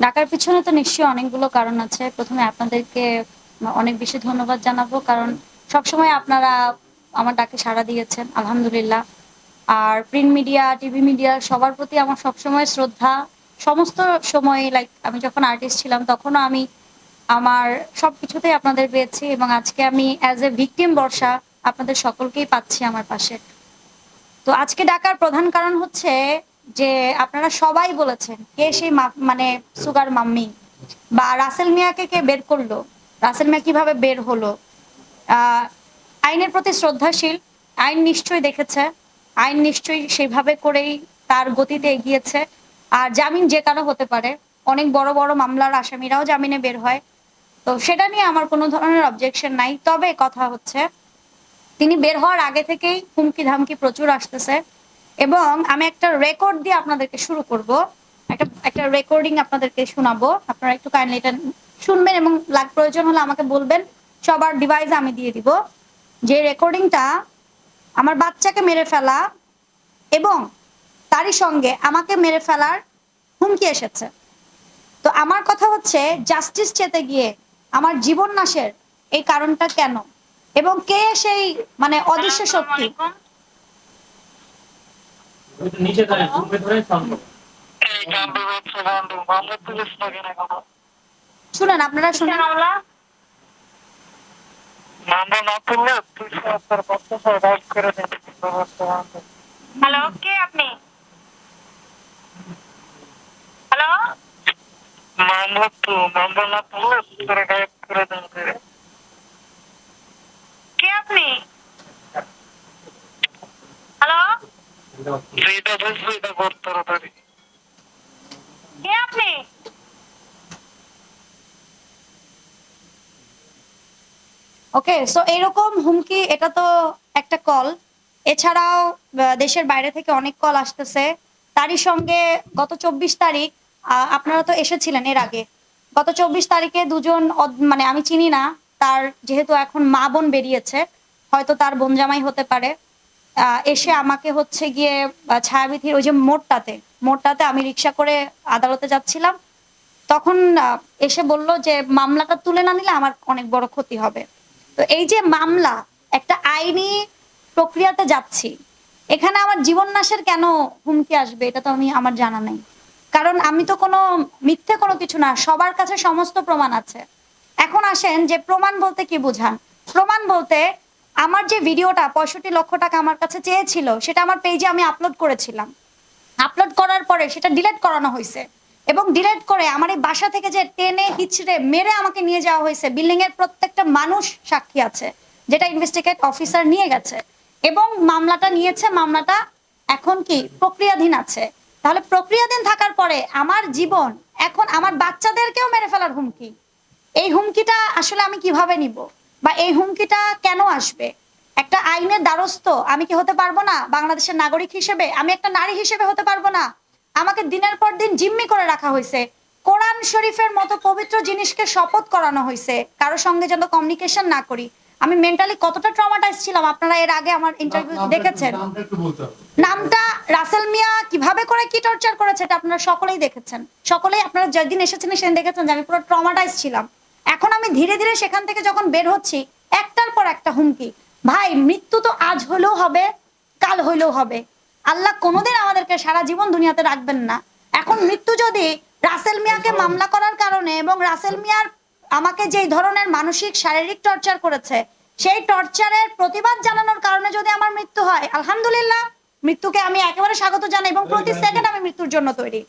ডাকার পিছনে তো নিশ্চয়ই অনেকগুলো কারণ আছে। প্রথমে আপনাদেরকে অনেক বেশি ধন্যবাদ জানাব, কারণ সবসময় আপনারা আমার ডাকে সাড়া দিয়েছেন, আলহামদুলিল্লাহ। আর প্রিন্ট মিডিয়া টিভি মিডিয়া সবার প্রতি আমার সবসময় শ্রদ্ধা। সমস্ত সময় লাইক আমি যখন আর্টিস্ট ছিলাম, তখনও আমি আমার সব কিছুতেই আপনাদের পেয়েছি এবং আজকে আমি অ্যাজ এ ভিকটিম বর্ষা আপনাদের সকলকেই পাচ্ছি আমার পাশে। তো আজকে ডাকার প্রধান কারণ হচ্ছে যে আপনারা সবাই বলেছেন, কে সেই মানে সুগার মাম্মি? বা রাসেল মিয়াকে কে বের করল? রাসেল মিয়া কীভাবে বের হলো? আইনের প্রতি শ্রদ্ধাশীল, আইন নিশ্চয়ই দেখেছে, আইন নিশ্চয়ই সেভাবে করেই তার গতিতে এগিয়েছে। আর জামিন যে কারও হতে পারে, অনেক বড় বড় মামলার আসামিরাও জামিনে বের হয়। তো সেটা নিয়ে আমার কোনো ধরনের অবজেকশন নাই। তবে কথা হচ্ছে, তিনি বের হওয়ার আগে থেকেই হুমকি ধামকি প্রচুর আসতেছে। এবং আমি একটা রেকর্ড দিয়ে আপনাদেরকে শুরু করব। একটা একটা রেকর্ডিং আপনাদেরকে শোনাবো। আপনারা একটু কাইন্ডলি এটা শুনবেন এবং লাগ প্রয়োজন হলে আমাকে বলবেন। সবার ডিভাইস আমি দিয়ে দিব। যে রেকর্ডিংটা আমার বাচ্চাকে মেরে ফেলা এবং তারই সঙ্গে আমাকে মেরে ফেলার হুমকি এসেছে। তো আমার কথা হচ্ছে জাস্টিস চেতে গিয়ে আমার জীবন নাশের এই কারণটা কেন? এবং কে সেই মানে অদৃশ্য শক্তি? নিচে ধরেন উপরে ধরেন সাউন্ড এই গান্ডু হচ্ছে গান্ডু মামলা পুলিশ লাগে না কোনো। শুনেন আপনারা শুনেন। না করে হ্যালো কে আপনি? হ্যালো মামলা তো মামলা না তুললে তোর গায়েব করে দেবে কে আপনি হ্যালো যেটা বুঝবি এটা করতে তাড়াতাড়ি। কে আপনি? ওকে সো এইরকম হুমকি এটা তো একটা কল এছাড়াও দেশের বাইরে থেকে অনেক কল আসতেছে। তারই সঙ্গে গত চব্বিশ তারিখ আপনারা তো এসেছিলেন এর আগে। গত চব্বিশ তারিখে দুজন অদ- মানে আমি চিনি না তার যেহেতু এখন মা বোন বেরিয়েছে হয়তো তার বোন জামাই হতে পারে। এসে আমাকে হচ্ছে গিয়ে ছায়াবিধির ওই যে মোড়টাতে মোড়টাতে আমি রিক্সা করে আদালতে যাচ্ছিলাম। তখন এসে বলল যে, মামলাটা তুলে না নিলে আমার অনেক বড় ক্ষতি হবে। তো এই যে মামলা, একটা আইনি প্রক্রিয়াতে যাচ্ছি, এখানে আমার জীবন নাশের কেন হুমকি আসবে এটা তো আমি, আমার জানা নেই। কারণ আমি তো কোনো মিথ্যে কোনো কিছু না, সবার কাছে সমস্ত প্রমাণ আছে। এখন আসেন যে প্রমাণ বলতে কি বোঝান? প্রমাণ বলতে আমার যে ভিডিওটা, পঁয়ষট্টি লক্ষ টাকা আমার কাছে চেয়েছিল, সেটা আমার পেজে আমি আপলোড করেছিলাম। আপলোড করার পরে সেটা ডিলেট করানো হয়েছে। এবং ডিলেট করে আমার এই বাসা থেকে যে টেনে হিচড়ে মেরে আমাকে নিয়ে যাওয়া হয়েছে বিল্ডিং এর প্রত্যেকটা মানুষ সাক্ষী আছে, যেটা ইনভেস্টিগেট অফিসার নিয়ে গেছে। এবং মামলাটা নিয়েছে, মামলাটা এখন কি প্রক্রিয়াধীন আছে। তাহলে প্রক্রিয়াধীন থাকার পরে আমার জীবন, এখন আমার বাচ্চাদেরকেও মেরে ফেলার হুমকি। এই হুমকিটা আসলে আমি কীভাবে নিব? বা এই হুমকিটা কেন আসবে? একটা আইনের দ্বারস্থ আমি কি হতে পারব না? বাংলাদেশের নাগরিক হিসেবে আমি একটা নারী হিসেবে হতে পারব না? আমাকে দিনের পর দিন জিম্মি করে রাখা হয়েছে। কোরআন শরীফের মতো পবিত্র জিনিসকে শপথ করানো হয়েছে কারোর সঙ্গে যেন কমিউনিকেশন না করি। আমি মেন্টালি কতটা ট্রমাটাইজ ছিলাম আপনারা এর আগে আমার ইন্টারভিউ দেখেছেন। নামটা রাসেল মিয়া কীভাবে করে কি টর্চার করেছে এটা আপনারা সকলেই দেখেছেন। সকলেই আপনারা যেদিন এসেছেন সেদিন দেখেছেন যে আমি পুরো ট্রমাটাইজ ছিলাম। এখন আমি ধীরে ধীরে সেখান থেকে যখন বের হচ্ছি একটার পর একটা হুমকি। ভাই মৃত্যু তো আজ হলেও হবে কাল হইলেও হবে। আল্লাহ কোনোদিন আমাদেরকে সারা জীবন দুনিয়াতে রাখবেন না। এখন মৃত্যু যদি রাসেল মিয়াকে মামলা করার কারণে এবং রাসেল মিয়ার আমাকে যেই ধরনের মানসিক শারীরিক টর্চার করেছে সেই টর্চারের প্রতিবাদ জানানোর কারণে যদি আমার মৃত্যু হয় আলহামদুলিল্লাহ মৃত্যুকে আমি একেবারে স্বাগত জানাই এবং প্রতি সেকেন্ড আমি মৃত্যুর জন্য তৈরি।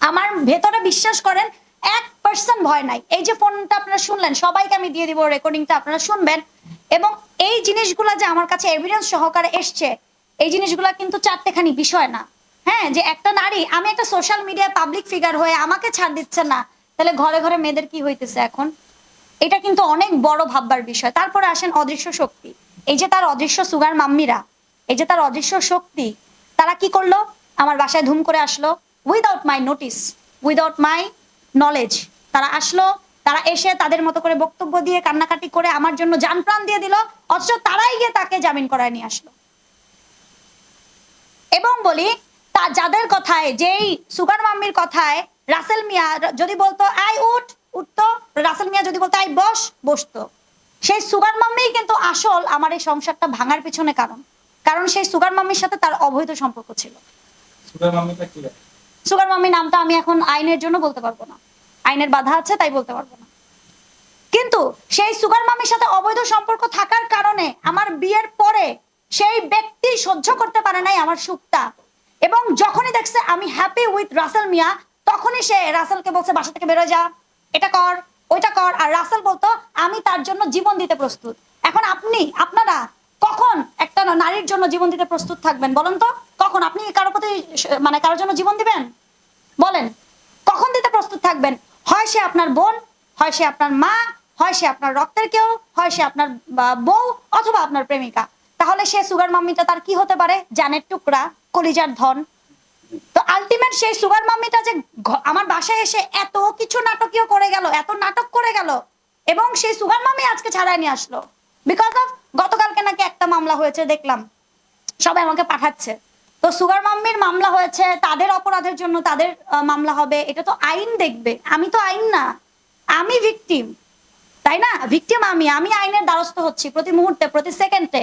আমার ভেতরে বিশ্বাস করেন এক পার্সেন্ট ভয় নাই। এই যে ফোনটা আপনারা শুনলেন, সবাইকে আমি দিয়ে দিব রেকর্ডিংটা আপনারা শুনবেন। এবং এই জিনিসগুলো যে আমার কাছে এভিডেন্স সহকারে এসছে, এই জিনিসগুলো কিন্তু চারটেখানি বিষয় না। হ্যাঁ যে একটা নারী, আমি একটা সোশ্যাল মিডিয়া পাবলিক ফিগার হয়ে আমাকে ছাড় দিচ্ছে না, তাহলে ঘরে ঘরে মেয়েদের কি হইতেছে এখন? এটা কিন্তু অনেক বড় ভাববার বিষয়। তারপরে আসেন অদৃশ্য শক্তি। এই যে তার অদৃশ্য সুগার মাম্মিরা, এই যে তার অদৃশ্য শক্তি, তারা কি করল? আমার বাসায় ধুম করে আসলো। Without my notice without my knowledge তারা আসলো, তারা এসে তাদের মতো করে বক্তব্য দিয়ে কান্নাকাটি করে আমার জন্য যান প্রাণ দিয়ে দিল, অথচ তারাই গিয়ে তাকে জামিন করায় নিয়ে আসলো। এবং বলি, তা যাদের কথায়, যেই সুগার মাম্মির কথায়, রাসেল মিয়া যদি বলতো আই উঠ উঠতো রাসেল মিয়া যদি বলতো আই বস, বসতো। সেই সুগার মাম্মিই কিন্তু আসল আমার এই সংসারটা ভাঙার পিছনে কারণ। কারণ সেই সুগার মাম্মির সাথে তার অবৈধ সম্পর্ক ছিল। সুগার মাম্মিটা কি? সুগার মাম্মি নামটা আমি এখন আইনের জন্য বলতে পারব না। আইনের বাধা আছে, তাই বলতে পারব না। কিন্তু সেই সুগার মামির সাথে অবৈধ সম্পর্ক থাকার কারণে আমার বিয়ের পরে সেই ব্যক্তি সহ্য করতে পারে নাই আমার সুখটা। এবং যখনই দেখছে আমি হ্যাপি উইথ রাসেল মিয়া, তখনই সে রাসেলকে বলছে, বাসা থেকে বেরোয় যা। এটা কর, ওইটা কর। আর রাসেল বলতো, আমি তার জন্য জীবন দিতে প্রস্তুত। এখন আপনি, আপনারা কখন একটা নারীর জন্য জীবন দিতে প্রস্তুত থাকবেন? বলেন তো, কখন? আপনি কারোর প্রতি মানে কারোর জন্য জীবন দিবেন? বলেন, কখন দিতে প্রস্তুত থাকবেন? হয় সে আপনার বোন, হয় সে আপনার মা, হয় সে আপনার রক্তের কেউ, হয় সে আপনার বউ, অথবা আপনার প্রেমিকা। তাহলে সে সুগার মাম্মিটা তার কি হতে পারে? জানের টুকরা, কলিজার ধন। তো আলটিমেট সেই সুগার মাম্মিটা যে আমার বাসায় এসে এত কিছু নাটকীয় করে গেল, এত নাটক করে গেল, এবং সেই সুগার মাম্মি আজকে ছাড়াই নিয়ে আসলো। বিকজ অফ গতকালকে নাকি একটা মামলা হয়েছে, দেখলাম। সবাই আমাকে পাঠাচ্ছে। তো সুগার মাম্মির মামলা হয়েছে, তাদের অপরাধের জন্য তাদের মামলা হবে। এটা তো আইন দেখবে। আমি তো আইন না। আমি ভিকটিম তাই না? ভিকটিম আমি। আমি আইনের দ্বারস্থ হচ্ছি প্রতি মুহূর্তে, প্রতি সেকেন্ডে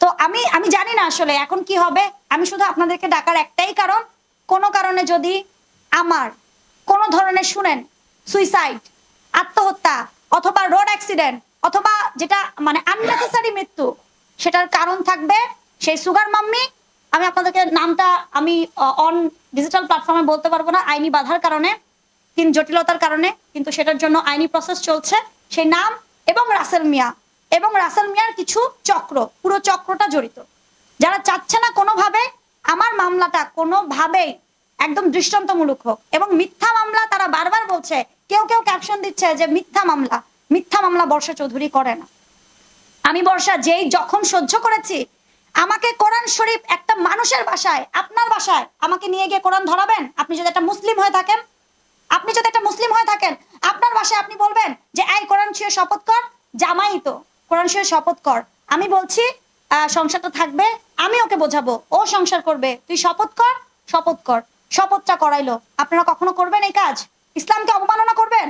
তো আমি আমি জানি না আসলে এখন কি হবে। আমি শুধু আপনাদেরকে ডাকার একটাই কারণ। কোনো কারণে যদি আমার কোনো ধরনের শুনেন সুইসাইড আত্মহত্যা, অথবা রোড অ্যাক্সিডেন্ট অথবা যেটা মানে আননেসেসারি মৃত্যু, সেটার কারণ থাকবে সেই সুগার মাম্মি। আমি আপনাদেরকে নামটা আমি অন ডিজিটাল প্ল্যাটফর্মে বলতে পারব না, আইনি বাধার কারণে তিন জটিলতার কারণে, কিন্তু সেটার জন্য আইনি প্রসেস চলছে। সেই নাম এবং রাসেল মিয়া, এবং রাসেল মিয়ার কিছু চক্র, পুরো চক্রটা জড়িত। যারা চাচ্ছে না কোনোভাবে, আমার মামলাটা কোনোভাবেই একদম দৃষ্টান্তমূলক হোক। এবং মিথ্যা মামলা তারা বারবার বলছে, কেউ কেউ ক্যাপশন দিচ্ছে যে মিথ্যা মামলা। মিথ্যা মামলা বর্ষা চৌধুরী করে না। আমি বর্ষা যেই যখন সহ্য করেছি, আমাকে কোরআন শরীফ একটা মানুষের বাসায়, আপনার বাসায় আমাকে নিয়ে গিয়ে কোরআন ধরাবেন? আপনি যদি একটা মুসলিম হয়ে থাকেন, আপনি যদি একটা মুসলিম হয়ে থাকেন, আপনার বাসায় আপনি বলবেন যে, এই কোরআন ছুঁয়ে শপথ কর, জামাই তো, কোরআন ছুঁয়ে শপথ কর। আমি বলছি সংসারটা থাকবে, আমি ওকে বোঝাবো, ও সংসার করবে, তুই শপথ কর শপথ কর। শপথটা করাইলো। আপনারা কখনো করবেন এই কাজ? ইসলামকে অবমাননা করবেন?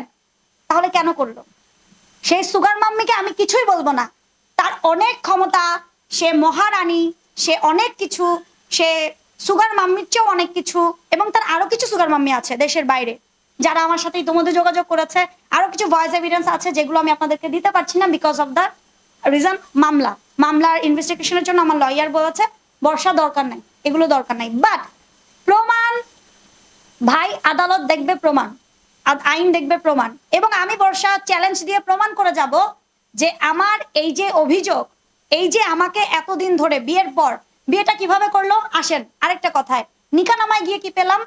তাহলে কেন করল? সেই সুগার মাম্মিকে আমি কিছুই বলব না। তার অনেক ক্ষমতা, সে মহারানী, সে অনেক কিছু, সে সুগার মাম্মির চেয়েও অনেক কিছু এবং তার আরও কিছু সুগার মাম্মি আছে দেশের বাইরে, যারা আমার সাথে ইতিমধ্যে যোগাযোগ করেছে। আরও কিছু ভয়েস এভিডেন্স আছে যেগুলো আমি আপনাদেরকে দিতে পারছি না বিকজ অফ দ্য রিজন মামলা। মামলার ইনভেস্টিগেশনের জন্য আমার লয়ার বলেছে, বর্ষা দরকার নাই, এগুলো দরকার নাই। বাট প্রমাণ, ভাই আদালত দেখবে প্রমাণ। আইন দেখবে প্রমাণ। এবং আমি বর্ষা চ্যালেঞ্জ দিয়ে প্রমাণ করে যাব যে আমার এই যে অভিযোগ, এই যে আমাকে এতদিন ধরে বিয়ের পর বিয়েটা কীভাবে করল, আসেন আরেকটা কথায়। নিকানামায় গিয়ে কি পেলাম?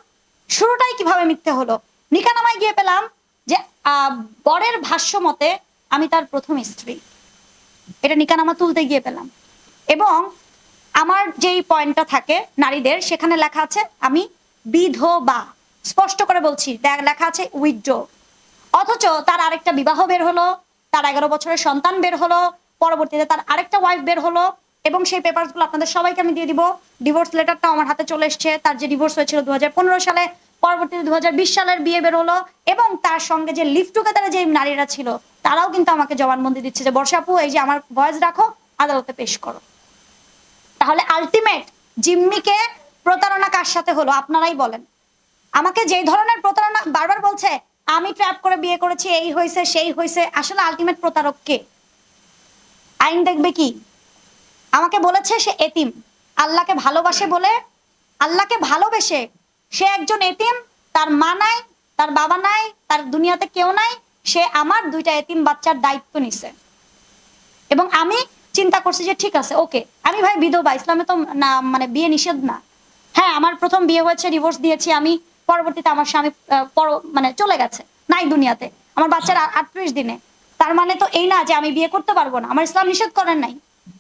শুরুটাই কীভাবে মিথ্যে হলো? নিকানামায় গিয়ে পেলাম যে বরের ভাষ্য মতে আমি তার প্রথম স্ত্রী। এটা নিকানামা তুলতে গিয়ে পেলাম। এবং আমার যেই পয়েন্টটা থাকে নারীদের, সেখানে লেখা আছে, আমি বিধবা। স্পষ্ট করে বলছি লেখা আছে উইথড্র অথচ তার আরেকটা বিবাহ বের হলো, তার এগারো বছরের সন্তান বের হলো, পরবর্তীতে তার আরেকটা ওয়াইফ বের হলো, এবং সেই পেপারসগুলো আপনাদের সবাইকে আমি দিয়ে দিব। ডিভোর্স লেটারটা আমার হাতে চলে এসছে। তার যে ডিভোর্স হয়েছিল দু হাজার পনেরো সালে, পরবর্তীতে দু হাজার বিশ সালের বিয়ে বের হলো, এবং তার সঙ্গে যে লিভ টুগেদারে যে নারীরা ছিল, তারাও কিন্তু আমাকে জবানবন্দি দিচ্ছে যে বর্ষাপু এই যে আমার ভয়েস রাখো, আদালতে পেশ করো। তাহলে আলটিমেট জিম্মিকে প্রতারণা কার সাথে হলো? আপনারাই বলেন। আমাকে যেই ধরনের প্রতারণা বারবার বলছে, আমি ট্র্যাপ করে বিয়ে করেছি, এই হয়েছে, সেই হয়েছে, আসলে আলটিমেট প্রতারক কে? আইন দেখবে কি? আমাকে বলেছে সে এতিম। আল্লাহকে ভালোবাসে বলে, আল্লাহকে ভালোবেসে সে একজন এতিম, তার মা নাই, তার বাবা নাই, তার দুনিয়াতে কেউ নাই, সে আমার দুইটা এতিম বাচ্চার দায়িত্ব নিছে। এবং আমি চিন্তা করছি যে ঠিক আছে, ওকে। আমি ভাই বিধবা, ইসলামে তো না মানে বিয়ে নিষেধ না। হ্যাঁ আমার প্রথম বিয়ে হয়েছে ডিভোর্স দিয়েছি আমি। পরবর্তীতে আমার স্বামী মানে চলে গেছে, নাই দুনিয়াতে। আমার বাচ্চার আটত্রিশ দিনে। তার মানে তো এই না যে আমি বিয়ে করতে পারব না। আমার ইসলাম নিষেধ করেন নাই।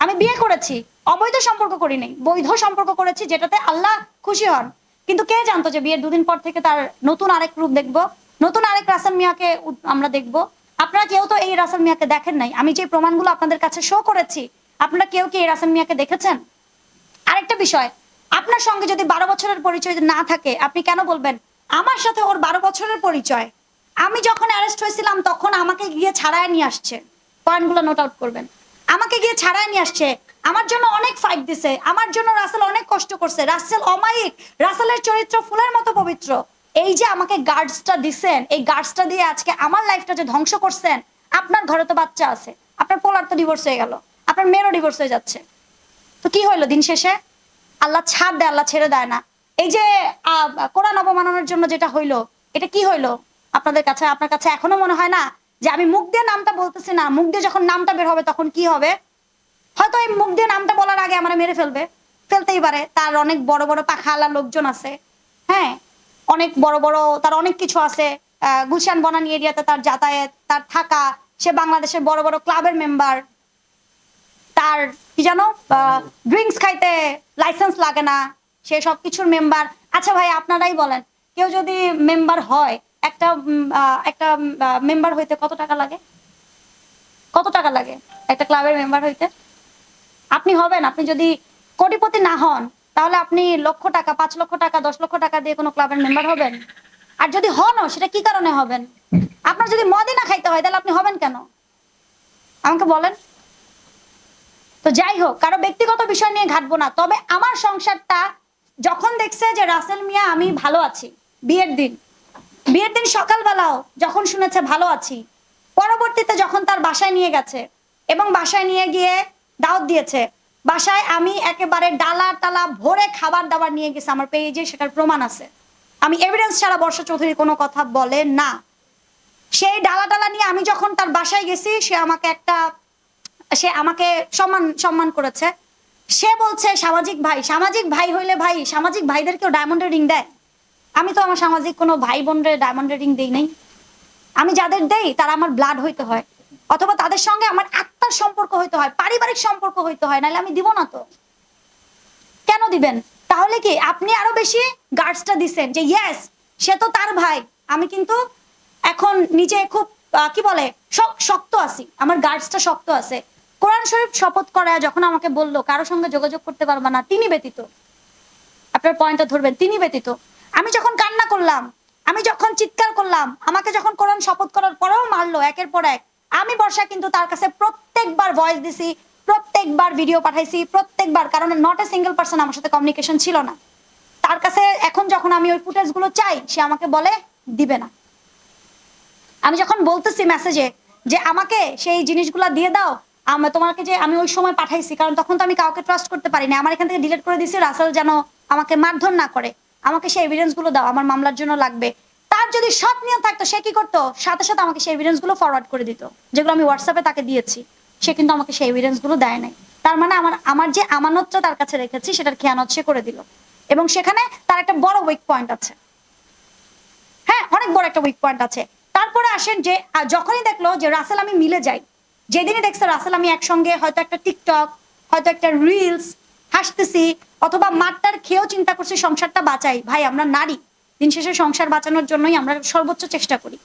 আমি বিয়ে করেছি, অবৈধ সম্পর্ক করি নাই, বৈধ সম্পর্ক করেছি যেটাতে আল্লাহ খুশি হন। কিন্তু কে জানতো যে বিয়ের দুদিন পর থেকে তার নতুন আরেক রূপ দেখব? নতুন আরেক রাসেল মিয়াকে আমরা দেখব? আপনারা কেউ তো এই রাসেল মিয়াকে দেখেন নাই। আমি যে প্রমাণগুলো আপনাদের কাছে শো করেছি, আপনারা কেউ কি এই রাসেল মিয়াকে দেখেছেন? আরেকটা বিষয় আপনার সঙ্গে যদি বারো বছরের পরিচয় না থাকে, আপনি কেন বলবেন? আমার সাথে ওর বারো বছরের পরিচয়। আমি যখন অ্যারেস্ট হয়েছিলাম, তখন আমাকে গিয়ে ছাড়ায় নিয়ে আসছে। পয়েন্টগুলো নোট আউট করবেন। আমাকে গিয়ে ছাড়ায় নিয়ে আসছে। আমার জন্য অনেক ফাইট দিছে। আমার জন্য রাসেল অনেক কষ্ট করছে। রাসেল অমায়িক। রাসেলের চরিত্র ফুলের মতো পবিত্র। এই যে আমাকে গার্ডসটা দিছেন, এই গার্ডসটা দিয়ে আজকে আমার লাইফটা যে ধ্বংস করছেন, আপনার ঘরে তো বাচ্চা আছে। আপনার পোলার তো ডিভোর্স হয়ে গেল। আপনার মেয়েরও ডিভোর্স হয়ে যাচ্ছে। তো কি হইল দিন শেষে? আল্লাহ ছাড় দেয় আল্লাহ ছেড়ে দেয় না। এই যে কোরআন অবমাননার জন্য যেটা হইল এটা কি হইল? আপনাদের কাছে আপনার কাছে এখনও মনে হয় না যে আমি মুখ দিয়ে নামটা বলতেছি না? মুখ দিয়ে যখন নামটা বের হবে তখন কি হবে? হয়তো এই মুখ দিয়ে নামটা বলার আগে আমার মেরে ফেলবে। ফেলতেই পারে। তার অনেক বড় বড় পাখাওয়ালা লোকজন আছে। হ্যাঁ? অনেক বড় বড় তার অনেক কিছু আছে। আহ, গুলশান বনানী এরিয়াতে তার যাতায়াত তার থাকা। সে বাংলাদেশের বড় বড় ক্লাবের মেম্বার তার কি জানো? ড্রিঙ্কস খাইতে লাইসেন্স লাগে না, সে সব কিছুর মেম্বার আচ্ছা ভাই, আপনারাই বলেন, কেউ যদি মেম্বার হয়, একটা একটা মেম্বার হইতে কত টাকা লাগে? কত টাকা লাগে একটা ক্লাবের মেম্বার হইতে? আপনি হবেন, আপনি যদি কোটিপতি না হন, তাহলে আপনি লক্ষ টাকা, পাঁচ লক্ষ টাকা, দশ লক্ষ টাকা দিয়ে কোনো ক্লাবের মেম্বার হবেন। আর যদি হনও সেটা কি কারণে হবেন? আপনার যদি মদই না খাইতে হয়, তাহলে আপনি হবেন কেন? আমাকে বলেন। তো যাই হোক, কারও ব্যক্তিগত বিষয় নিয়ে ঘাটবো না। তবে আমার সংসারটা যখন দেখছে যে রাসেল মিয়া, আমি ভালো আছি। বিয়ের দিন। বিয়ের দিন সকালবেলাও যখন শুনেছে ভালো আছি। পরবর্তীতে যখন তার বাসায় নিয়ে গেছে এবং বাসায় নিয়ে গিয়ে দাওয়াত দিয়েছে, বাসায় আমি একেবারে ডালা টালা ভরে খাবার দাবার নিয়ে গেছে। আমার পেজে সেটার প্রমাণ আছে। আমি এভিডেন্স ছাড়া বর্ষা চৌধুরী কোনো কথা বলে না। সেই ডালা ডালা নিয়ে আমি যখন তার বাসায় গেছি, সে আমাকে একটা সে আমাকে সম্মান সম্মান করেছে। সে বলছে, সামাজিক ভাই সামাজিক ভাই হইলে ভাই, সামাজিক ভাইদের কেউ ডায়মন্ডের রিং দেয়। আমি তো আমার সামাজিক কোনো ভাই বোনরে ডায়মন্ডের রিং দেই নাই। আমি যাদের দেই, তারা আমার ব্লাড হইতে হয়। অথবা তাদের সঙ্গে আমার আত্মার সম্পর্ক হইতে হয়, পারিবারিক সম্পর্ক হইতে হয়, নাহলে আমি দিব না তো। কেন দিবেন? তাহলে কি আপনি আরও বেশি গার্ডসটা দিছেন যে ইয়েস সে তো তার ভাই। আমি কিন্তু এখন নিজে খুব কি বলে শক্ত আছি। আমার গার্ডসটা শক্ত আছে। কোরআন শরীফ শপথ করায় যখন আমাকে বলল কারোর সঙ্গে যোগাযোগ করতে পারবা না। তিনি ব্যতীত, আপনার পয়েন্টটা ধরবেন, তিনি ব্যতীত, আমি যখন কান্না করলাম, আমি যখন চিৎকার করলাম, আমাকে যখন কোরআন শপথ করার পরেও মারলো, একের পর এক, আমি বর্ষা কিন্তু তার কাছে প্রত্যেকবার ভয়েস দিছি, প্রত্যেকবার ভিডিও পাঠাইছি, প্রত্যেকবার, কারণ নট এ সিঙ্গেল পার্সন আমার সাথে কমিউনিকেশন ছিল না। তার কাছে এখন যখন আমি ওই ফুটেজগুলো চাই, সে আমাকে বলে, দিবে না। আমি যখন বলতেছি মেসেজে যে, আমাকে সেই জিনিসগুলো দিয়ে দাও তোমাকে যে আমি ওই সময় পাঠাইছি, কারণ তখন তো আমি কাউকে ট্রাস্ট করতে পারি না আমার এখান থেকে ডিলিট করে দিছি রাসেল যেন আমাকে মারধর না করে। আমাকে সেই এভিডেন্সগুলো দাও, আমার মামলার জন্য লাগবে। তার যদি সৎ নিয়ম থাকতো, সে কি করতো? সাথে সাথে আমাকে সেই এভিডেন্সগুলো ফরওয়ার্ড করে দিত, যেগুলো আমি হোয়াটসঅ্যাপে তাকে দিয়েছি। সে কিন্তু আমাকে সেই এভিডেন্সগুলো দেয় নাই। তার মানে আমার আমার যে আমানতটা তার কাছে রেখেছি, সেটার খেয়ানত সে করে দিল। এবং সেখানে তার একটা বড় উইক পয়েন্ট আছে। হ্যাঁ অনেক বড় একটা উইক পয়েন্ট আছে। তারপরে আসেন যে যখনই দেখল যে রাসেল আমি মিলে যাই যেদিনই দেখছে রাসেল, আমি একসঙ্গে হয়তো একটা টিকটক, হয়তো একটা রিলস হাসতেছি, অথবা মাঠটার খেয়েও চিন্তা করছি সংসারটা বাঁচাই। ভাই, আমরা নারী। দিন শেষে সংসার বাঁচানোর জন্যই আমরা সর্বোচ্চ চেষ্টা করি।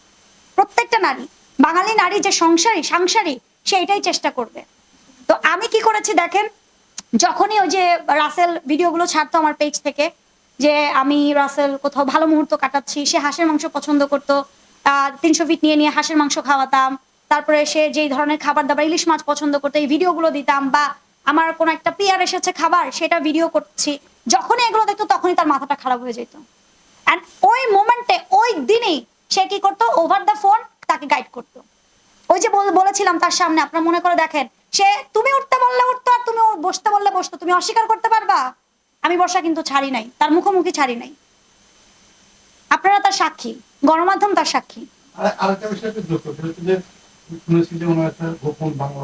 প্রত্যেকটা নারী, বাঙালি নারী যে সংসারী, সাংসারী, সে এটাই চেষ্টা করবে। তো আমি কি করেছি দেখেন, যখনই ওই যে রাসেল ভিডিওগুলো ছাড়তো আমার পেজ থেকে, যে আমি রাসেল কোথাও ভালো মুহূর্ত কাটাচ্ছি, সে হাঁসের মাংস পছন্দ করতো তিনশো ফিট নিয়ে নিয়ে হাঁসের মাংস খাওয়াতাম তারপরে সে যেই ধরনের খাবার দাবার, ইলিশ মাছ পছন্দ করতো, এই ভিডিওগুলো দিতাম বা আমার কোনো একটা পিয়ার এসেছে খাবার, সেটা ভিডিও করছি। যখনই এগুলো দেখতো, তখনই তার মাথাটা খারাপ হয়ে যেত। অ্যান্ড ওই মোমেন্টে ওই দিনই সে কি করতো? ওভার দ্য ফোন তাকে গাইড করতো। ওই যে বলেছিলাম তার সামনে, আপনার মনে করে দেখেন, সে তুমি উঠতে বললে উঠতো আর তুমি বসতে বললে বসতো, তুমি অস্বীকার করতে পারবা? আমি বর্ষা কিন্তু ছাড়ি নাই, তার মুখোমুখি ছাড়ি নাই। আপনারা তার সাক্ষী, গণমাধ্যম তার সাক্ষী। শুনেছি যে ওনার একটা গোপন বাংলা